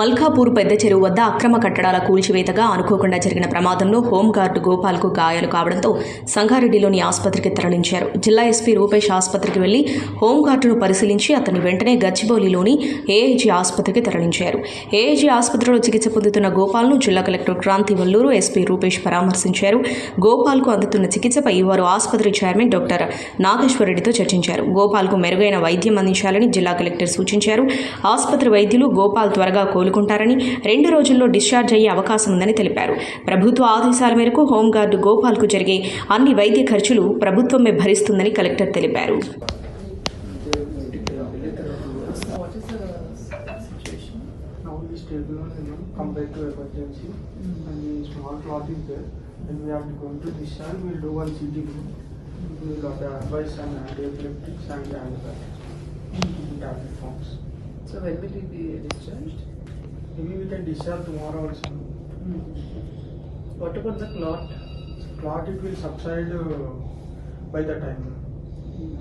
మల్కాపూర్ పెద్ద చెరువు వద్ద అక్రమ కట్టడాల కూల్చివేతగా అనుకోకుండా జరిగిన ప్రమాదంలో హోంగార్డు గోపాల్కు గాయాలు కావడంతో సంగారెడ్డిలోని ఆసుపత్రికి తరలించారు. జిల్లా ఎస్పీ రూపేష్ ఆసుపత్రికి వెళ్ళి హోంగార్డును పరిశీలించి అతన్ని వెంటనే గచ్చిబౌలిలోని ఏఐజీ ఆసుపత్రికి తరలించారు. ఏఐజీ ఆసుపత్రిలో చికిత్స పొందుతున్న గోపాల్ను జిల్లా కలెక్టర్ క్రాంతి వల్లూరు ఎస్పీ రూపేష్ పరామర్శించారు. గోపాల్కు అందుతున్న చికిత్సపై వారు ఆసుపత్రి చైర్మన్ డాక్టర్ నాగేశ్వరరెడ్డితో చర్చించారు. గోపాల్కు మెరుగైన వైద్యం అందించాలని జిల్లా కలెక్టర్ సూచించారు. ఆసుపత్రి వైద్యులు గోపాల్ త్వరగా కోలుకుంటారని రెండు రోజుల్లో డిశ్చార్జ్ అయ్యే అవకాశం ఉందని తెలిపారు. ప్రభుత్వ ఆదేశాల మేరకు హోంగార్డు గోపాల్కు జరిగే అన్ని వైద్య ఖర్చులు ప్రభుత్వమే భరిస్తుందని కలెక్టర్ తెలిపారు. Maybe we can discharge tomorrow also. What about the clot? Clot it will subside uh, by the time.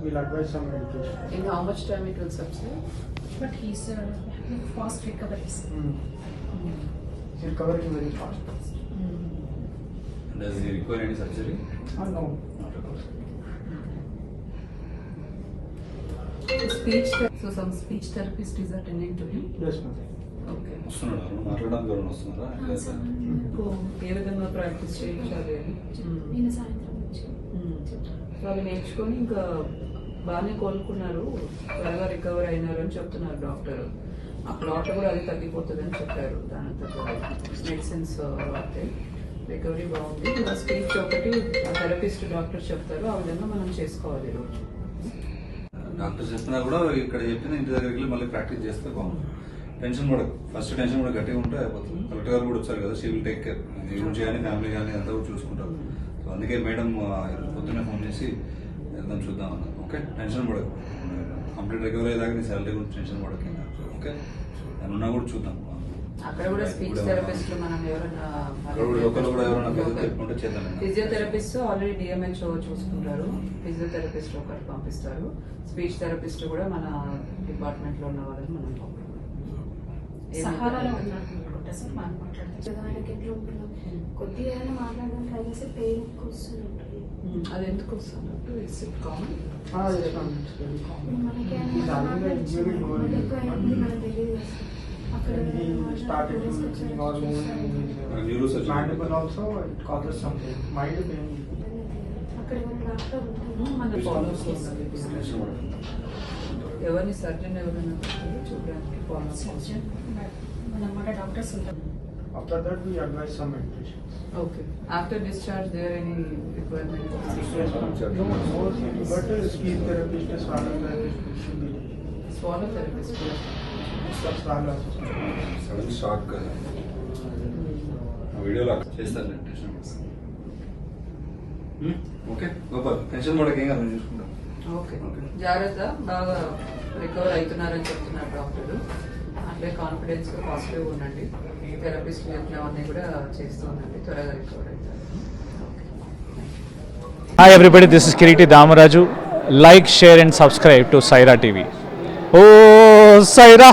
We will advise some medication. In how much time it will subside? but he's uh, having fast recoveries. He is recovering very fast. Does he require any surgery? Ah, no. Speech, so some speech therapist is attending to him? Yes, ma'am. Okay. వస్తున్నాడు. ఎవరు? మాట్లాడడానికి ఎవరైనా వస్తున్నారా? లేదా? ఏ విధంగా practice చేయించాలి నేను సాయంత్రం అవి నేర్చుకొని ఇంకా బాగానే కోలుకున్నారు. త్వరగా రికవర్ అయినారు అని చెప్తున్నారు డాక్టర్. ఆ ప్లాట్ కూడా అది తగ్గిపోతుంది అని చెప్పారు దానంతా మెడిసిన్స్ వాడితే రికవరీ బాగుంది. ఇంకా స్పీచ్ ఒకటి థెరపిస్ట్ డాక్టర్ చెప్తారు. ఆ విధంగా మనం చేసుకోవాలి రోజు. డాక్టర్ చెప్పినా కూడా ఇక్కడ చెప్పిన ఇంటి దగ్గరికి వెళ్ళి మళ్ళీ ప్రాక్టీస్ చేస్తే బాగుంది టెన్షన్ పడకు. ఫస్ట్ టెన్షన్ కూడా గట్టిగా ఉంటే అయిపోతుంది. కలెక్టర్ గారు కూడా వచ్చారు కదా షీ విల్ టేక్ కేర్ గురించి కానీ ఫ్యామిలీ కానీ అంతా కూడా చూసుకుంటారు. సో అందుకే మేడం పొద్దున్నే ఫోన్ చేసి వెళ్దాం చూద్దాం అన్నారు. ఓకే టెన్షన్ పడకు. కంప్లీట్ రికవరీ అయ్యేదాకా నీ శాలరీ గురించి టెన్షన్ పడక ఓకే నేను ఉన్నా కూడా చూద్దాం. అక్కడ కూడా స్పీచ్ థెరపిస్ట్ మనం ఎవరైనా ఫిజియోథెరపిస్ట్ ఆల్రెడీ డిఎంహెచ్ఓ చూసుకుంటారు. ఫిజియోథెరపిస్ట్ ఒకటి పంపిస్తారు. స్పీచ్ థెరపిస్ట్ కూడా మన డిపార్ట్మెంట్లో ఉన్న వాళ్ళని మనం పంపిస్తాం. సహారాలో ఉన్నారు అనుకుంటా సార్ మనం మాట్లాడుతాం ఎట్లా ఉంటున్నాం కొద్దిగా ఏదైనా మాట్లాడడం ట్రై చేస్తే పెయిన్ వస్తుంటుంది అది ఎందుకు వస్తున్నట్టు ఇట్స్ ఇట్ కామన్ Ah, ఎక్కువ అయింది మనకు తెలియదు అక్కడ Uh, uh, డాక్టర్ ఉంటారు మన ఫాలో టెన్షన్ పడకు ఎవరిని సర్జన్ ఎవరైనా పెట్టి చూడడానికి ఫాలో సర్జన్ మన మన డాక్టర్స్ ఉంటారు. After that, we advise some meditation. Okay after discharge there any requirement No, no, but uh, speech therapist, swallow therapist should be swallow therapist swallow. Sudden shock కదా ఆ వీడియోలో చేస్తాను నేను టెన్షన్ పడకు okay Gopal tension పడక ఏం కాదు నేను చూసుకుంటాను ఓకే. జాగ్రత్త బాగా రికవర్ అవుతున్నారని చెప్తున్నారు డాక్టర్ అట్లే కాన్ఫిడెన్స్గా పాజిటివ్ ఉండండి థెరపిస్ట్ చెప్పినవన్నీ కూడా చేస్తూ ఉండండి త్వరగా రికవర్ అవుతారు Hi everybody, this is Kiriti Damaraju. Like, share and subscribe to Saira TV. Oh, Saira!